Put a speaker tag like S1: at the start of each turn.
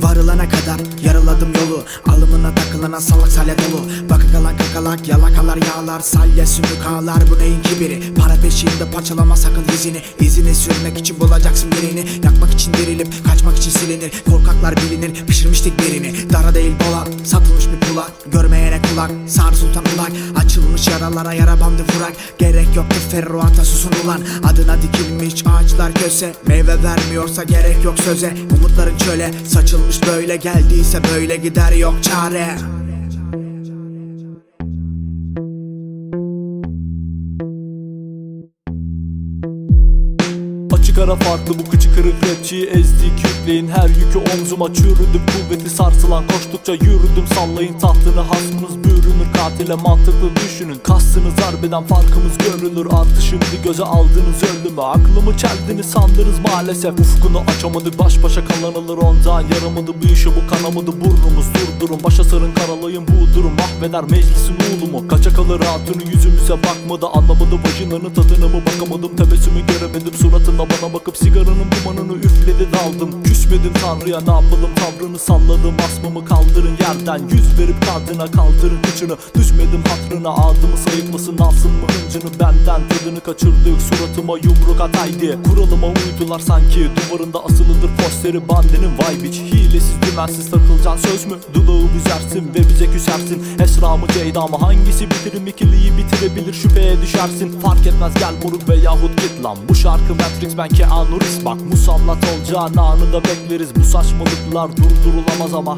S1: Varılana kadar yarıladım yolu. Alımına takılana salak salya dolu. Bakı kalan kakalak yalakalar yağlar Salya sümük ağlar bu neyin kibiri? Para peşinde parçalama sakın izini. İzini sürmek için bulacaksın birini. Yakmak için dirilip kaçmak için silinir. Korkaklar bilinir pişirmiştik birini. Dara değil bola satılmış bir kulak. Görmeyene kulak sar sultan ulak. Açılmış yaralara yara bandı vurak Gerek yoktu ferro susun ulan. Adına dikilmiş ağaçlar köse. Meyve vermiyorsa gerek yok söze. Umutların çöle saçılmış böyle Geldiyse böyle gider yok çare
S2: Açık ara farklı bu kıçı kırık rapçiyi ezdik yükleyin Her yükü omzuma çürüdüm. Kuvveti sarsılan Koştukça yürüdüm. Sallayın tahtını hasmınız bürünür. Katile mantıklı düşünün. Kastınız harbiden farkımız görülür. Artı şimdi göze aldığınız ölümü. Aklımı çeldiniz sandınız maalesef. Ufkunu açamadık baş başa kalanılır ondan. Yaramadı bu işe bu kanamadı burnumuz. Durdurun başa sarın karalayın bu durum. Mahveder meclisin ulumu Kaça kalır hatunu yüzümüze bakmadı. Anlamadı vajinanın tadına mı bakamadım. Tebessümü göremedim suratına bana bakıp Sigaranın dumanını üfledi daldım Küsmedim tanrıya ne yapalım? Tavrını salladım Asmamı kaldırın yerden. Yüz verip kadına kaldırın kıçını. Düşmedim hatrına adımı sayıklasın Alsın mı hıncını? Benden Tadını kaçırdık suratıma yumruk at haydi Kuralıma uydular sanki Duvarında asılıdır posteri bandenin vay biç Hilesiz dümensiz takılacaksın söz mü? Dudağı büzersin ve bize küsersin. Esra mı Ceyda mı hangisi bitirim ikiliyi bitirebilir şüpheye düşersin. Fark etmez gel moruk veyahut git lan. Bu şarkı Matrix ben Keanu Reeves. Bak musallat olacağın anı da bekleriz Bu saçmalıklar durdurulamaz ama